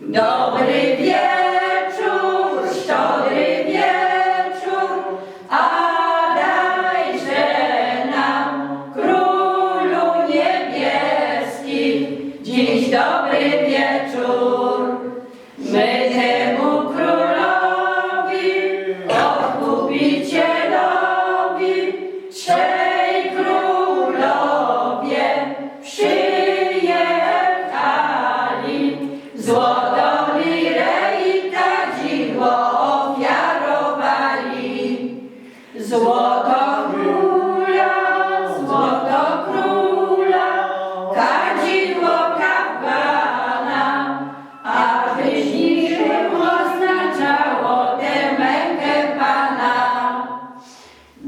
Dobry wieczór, szczodry wieczór, a dajże nam Królu Niebieski dziś dobry wieczór. My temu królowi, odkupicielowi, trzej królowie przyjechali. Zło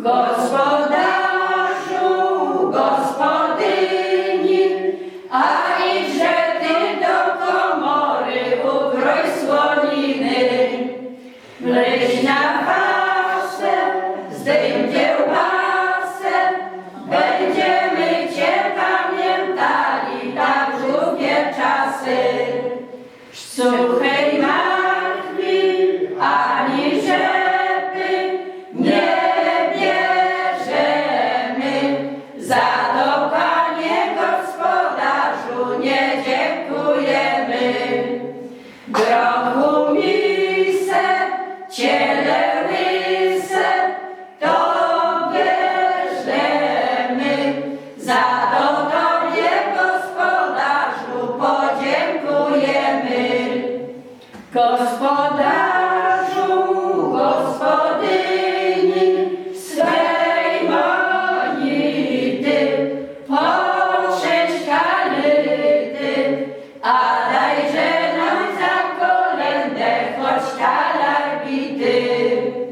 Gospodarzu, gospodyni, a idźże ty do komory, ukroj słoniny. Mryś na pasę, zdejm Grochu misę, ciele łyse, to bierzemy. Za to Tobie, Gospodarzu, podziękujemy. Gospodarzu,